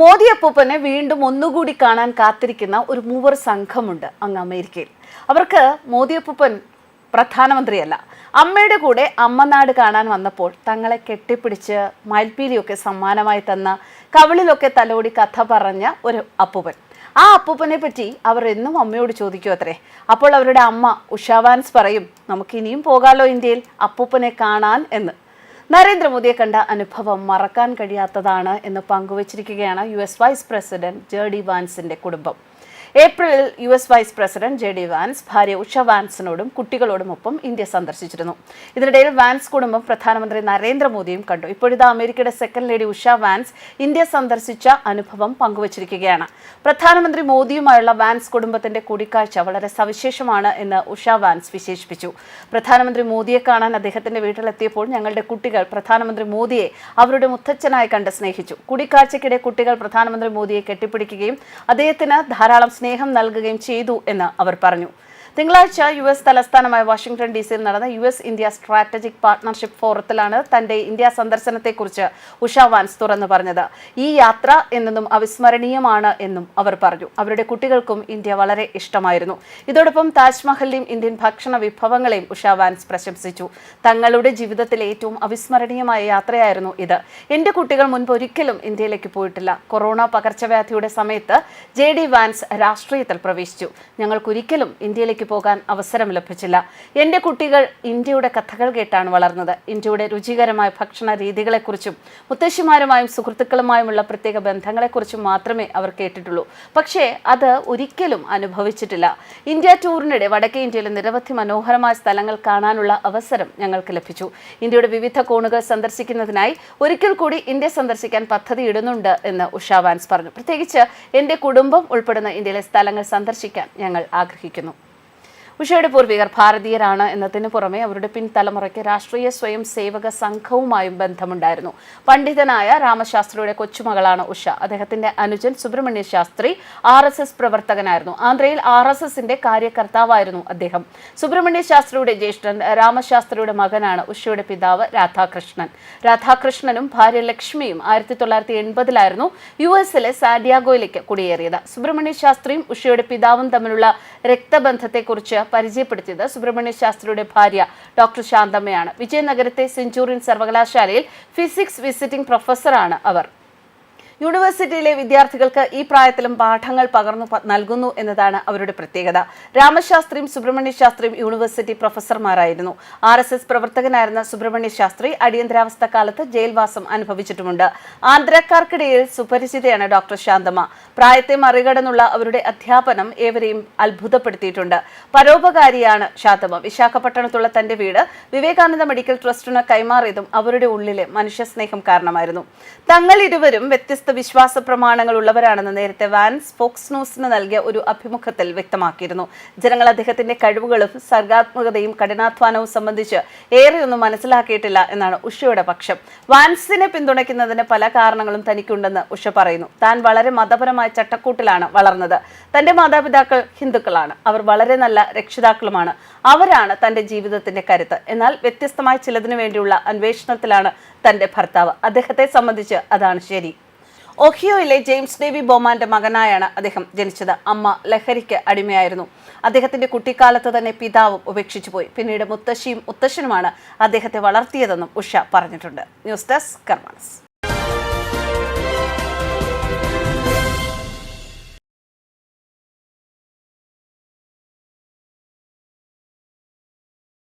മോദി അപ്പൂപ്പനെ വീണ്ടും ഒന്നുകൂടി കാണാൻ കാത്തിരിക്കുന്ന ഒരു മൂവർ സംഘമുണ്ട് അങ്ങ് അമേരിക്കയിൽ. അവർക്ക് മോദി അപ്പൂപ്പൻ പ്രധാനമന്ത്രിയല്ല. അമ്മയുടെ കൂടെ അമ്മനാട് കാണാൻ വന്നപ്പോൾ തങ്ങളെ കെട്ടിപ്പിടിച്ച് മയിൽപ്പീലിയൊക്കെ സമ്മാനമായി തന്ന കവിളിലൊക്കെ തലോടി കഥ പറഞ്ഞ ഒരു അപ്പൂപ്പൻ. ആ അപ്പൂപ്പനെ പറ്റി അവർ എന്നും അമ്മയോട് ചോദിക്കും അത്രേ. അപ്പോൾ അവരുടെ അമ്മ ഉഷാവാൻസ് പറയും നമുക്കിനിയും പോകാലോ ഇന്ത്യയിൽ അപ്പൂപ്പനെ കാണാൻ എന്ന്. നരേന്ദ്രമോദിയെ കണ്ട അനുഭവം മറക്കാൻ കഴിയാത്തതാണ് എന്ന് പങ്കുവച്ചിരിക്കുകയാണ് U S vice president JD വാൻസിന്റെ കുടുംബം. ഏപ്രിലിൽ U S vice president J D Vance ഭാര്യ ഉഷ വാൻസിനോടും കുട്ടികളോടുമൊപ്പം ഇന്ത്യ സന്ദർശിച്ചിരുന്നു. ഇതിനിടയിൽ വാൻസ് കുടുംബം പ്രധാനമന്ത്രി നരേന്ദ്രമോദിയും കണ്ടു. ഇപ്പോഴിതാ അമേരിക്കയുടെ second lady Usha Vance India സന്ദർശിച്ച അനുഭവം പങ്കുവച്ചിരിക്കുകയാണ്. പ്രധാനമന്ത്രി മോദിയുമായുള്ള വാൻസ് കുടുംബത്തിന്റെ കൂടിക്കാഴ്ച വളരെ സവിശേഷമാണ് എന്ന് ഉഷ വാൻസ് വിശേഷിപ്പിച്ചു. പ്രധാനമന്ത്രി മോദിയെ കാണാൻ അദ്ദേഹത്തിന്റെ വീട്ടിലെത്തിയപ്പോൾ ഞങ്ങളുടെ കുട്ടികൾ പ്രധാനമന്ത്രി മോദിയെ അവരുടെ മുത്തച്ഛനായി കണ്ട് സ്നേഹിച്ചു. കൂടിക്കാഴ്ചയ്ക്കിടെ കുട്ടികൾ പ്രധാനമന്ത്രി മോദിയെ കെട്ടിപ്പിടിക്കുകയും അദ്ദേഹത്തിന് ധാരാളം സ്നേഹം നൽകുകയും ചെയ്തു എന്ന് അവർ പറഞ്ഞു. തിങ്കളാഴ്ച യു എസ് തലസ്ഥാനമായ വാഷിംഗ്ടൺ ഡി സിയിൽ നടന്ന U S India strategic partnership ഫോറത്തിലാണ് തന്റെ ഇന്ത്യ സന്ദർശനത്തെക്കുറിച്ച് ഉഷ വാൻസ് തുറന്നു പറഞ്ഞത്. ഈ യാത്ര എന്നതും അവിസ്മരണീയമാണ് എന്നും അവർ പറഞ്ഞു. അവരുടെ കുട്ടികൾക്കും ഇന്ത്യ വളരെ ഇഷ്ടമായിരുന്നു. ഇതോടൊപ്പം താജ്മഹലിലെയും ഇന്ത്യൻ ഭക്ഷണ വിഭവങ്ങളെയും ഉഷ വാൻസ് പ്രശംസിച്ചു. തങ്ങളുടെ ജീവിതത്തിലെ ഏറ്റവും അവിസ്മരണീയമായ യാത്രയായിരുന്നു ഇത്. എന്റെ കുട്ടികൾ മുൻപ് ഒരിക്കലും ഇന്ത്യയിലേക്ക് പോയിട്ടില്ല. കൊറോണ പകർച്ചവ്യാധിയുടെ സമയത്ത് ജെ ഡി വാൻസ് രാഷ്ട്രീയത്തിൽ പ്രവേശിച്ചു. ഞങ്ങൾക്കൊരിക്കലും ഇന്ത്യയിലേക്ക് പോകാൻ അവസരം ലഭിച്ചില്ല. എന്റെ കുട്ടികൾ ഇന്ത്യയുടെ കഥകൾ കേട്ടാണ് വളർന്നത്. ഇന്ത്യയുടെ രുചികരമായ ഭക്ഷണ രീതികളെക്കുറിച്ചും മുത്തശ്ശിമാരുമായും സുഹൃത്തുക്കളുമായുമുള്ള പ്രത്യേക ബന്ധങ്ങളെക്കുറിച്ചും മാത്രമേ അവർ കേട്ടിട്ടുള്ളൂ. പക്ഷേ അത് ഒരിക്കലും അനുഭവിച്ചിട്ടില്ല. ഇന്ത്യ ടൂറിനിടെ വടക്കേ ഇന്ത്യയിലെ നിരവധി മനോഹരമായ സ്ഥലങ്ങൾ കാണാനുള്ള അവസരം ഞങ്ങൾക്ക് ലഭിച്ചു. ഇന്ത്യയുടെ വിവിധ കോണുകൾ സന്ദർശിക്കുന്നതിനായി ഒരിക്കൽ കൂടി ഇന്ത്യ സന്ദർശിക്കാൻ പദ്ധതി ഇടുന്നുണ്ട് എന്ന് ഉഷ വാൻസ് പറഞ്ഞു. പ്രത്യേകിച്ച് എന്റെ കുടുംബം ഉൾപ്പെടുന്ന ഇന്ത്യയിലെ സ്ഥലങ്ങൾ സന്ദർശിക്കാൻ ഞങ്ങൾ ആഗ്രഹിക്കുന്നു. ഉഷയുടെ പൂർവികർ ഭാരതീയരാണ് എന്നതിന് പുറമെ അവരുടെ പിൻതലമുറയ്ക്ക് രാഷ്ട്രീയ സ്വയം സേവക സംഘവുമായും ബന്ധമുണ്ടായിരുന്നു. പണ്ഡിതനായ രാമശാസ്ത്രിയുടെ കൊച്ചുമകളാണ് ഉഷ. അദ്ദേഹത്തിന്റെ അനുജൻ Subrahmanya Shastri R S S പ്രവർത്തകനായിരുന്നു. ആന്ധ്രയിൽ ആർ എസ് എസിന്റെ കാര്യകർത്താവായിരുന്നു അദ്ദേഹം. സുബ്രഹ്മണ്യ ശാസ്ത്രിയുടെ ജ്യേഷ്ഠൻ രാമശാസ്ത്രിയുടെ മകനാണ് ഉഷയുടെ പിതാവ് രാധാകൃഷ്ണൻ. രാധാകൃഷ്ണനും ഭാര്യ ലക്ഷ്മിയും ആയിരത്തി തൊള്ളായിരത്തി എൺപതിലായിരുന്നു യു എസിലെ സാഡിയാഗോയിലേക്ക് കുടിയേറിയത്. സുബ്രഹ്മണ്യ ശാസ്ത്രിയും ഉഷയുടെ പിതാവും തമ്മിലുള്ള രക്തബന്ധത്തെക്കുറിച്ച് പരിചയപ്പെടുത്തിയത് സുബ്രഹ്മണ്യ ശാസ്ത്രിയുടെ ഭാര്യ ഡോക്ടർ ശാന്തമ്മയാണ്. വിജയനഗരത്തെ സെഞ്ചൂറിയൻ സർവകലാശാലയിൽ ഫിസിക്സ് വിസിറ്റിംഗ് പ്രൊഫസറാണ് അവർ. യൂണിവേഴ്സിറ്റിയിലെ വിദ്യാർത്ഥികൾക്ക് ഈ പ്രായത്തിലും പാഠങ്ങൾ പകർന്നു നൽകുന്നു എന്നതാണ് അവരുടെ പ്രത്യേകത. രാമശാസ്ത്രിയും സുബ്രഹ്മണ്യ ശാസ്ത്രിയും യൂണിവേഴ്സിറ്റി പ്രൊഫസർമാരായിരുന്നു. ആർ എസ് എസ് പ്രവർത്തകനായിരുന്ന സുബ്രഹ്മണ്യ ശാസ്ത്രി അടിയന്തരാവസ്ഥ കാലത്ത് ജയിൽവാസം അനുഭവിച്ചിട്ടുമുണ്ട്. ആന്ധ്രക്കാർക്കിടയിൽ സുപരിചിതയാണ് ഡോക്ടർ ശാന്തമ്മ. പ്രായത്തെ മറികടന്നുള്ള അവരുടെ അധ്യാപനം ഏവരെയും അത്ഭുതപ്പെടുത്തിയിട്ടുണ്ട്. പരോപകാരിയാണ് ശാന്തമ്മ. വിശാഖപട്ടണത്തുള്ള തന്റെ വീട് വിവേകാനന്ദ മെഡിക്കൽ ട്രസ്റ്റിന് കൈമാറിയതും അവരുടെ ഉള്ളിലെ മനുഷ്യസ്നേഹം കാരണമായിരുന്നു. തങ്ങൾ ഇരുവരും വ്യത്യസ്ത വിശ്വാസ പ്രമാണങ്ങൾ ഉള്ളവരാണെന്ന് നേരത്തെ വാൻസ് ഫോക്സ് ന്യൂസിന് നൽകിയ ഒരു അഭിമുഖത്തിൽ വ്യക്തമാക്കിയിരുന്നു. ജനങ്ങൾ അദ്ദേഹത്തിന്റെ കഴിവുകളും സർഗാത്മകതയും കഠിനാധ്വാനവും സംബന്ധിച്ച് ഏറെയൊന്നും മനസ്സിലാക്കിയിട്ടില്ല എന്നാണ് ഉഷയുടെ പക്ഷം. വാൻസിനെ പിന്തുണയ്ക്കുന്നതിന് പല കാരണങ്ങളും തനിക്കുണ്ടെന്ന് ഉഷ പറയുന്നു. താൻ വളരെ മതപരമായ ചട്ടക്കൂട്ടിലാണ് വളർന്നത്. തന്റെ മാതാപിതാക്കൾ ഹിന്ദുക്കളാണ്. അവർ വളരെ നല്ല രക്ഷിതാക്കളുമാണ്. അവരാണ് തന്റെ ജീവിതത്തിന്റെ കരുത്ത്. എന്നാൽ വ്യത്യസ്തമായ ചിലതിനു വേണ്ടിയുള്ള അന്വേഷണത്തിലാണ് തന്റെ ഭർത്താവ്. അദ്ദേഹത്തെ സംബന്ധിച്ച് അതാണ് ശരി. ഒഹിയോയിലെ ജെയിംസ് ഡേവി ബോമാന്റെ മകനായാണ് അദ്ദേഹം ജനിച്ചത്. അമ്മ ലഹരിക്ക് അടിമയായിരുന്നു. അദ്ദേഹത്തിന്റെ കുട്ടിക്കാലത്ത് തന്നെ പിതാവും ഉപേക്ഷിച്ചു പോയി. പിന്നീട് മുത്തശ്ശിയും മുത്തശ്ശനുമാണ് അദ്ദേഹത്തെ വളർത്തിയതെന്നും ഉഷ പറഞ്ഞിട്ടുണ്ട്. News desk കർമാനസ്.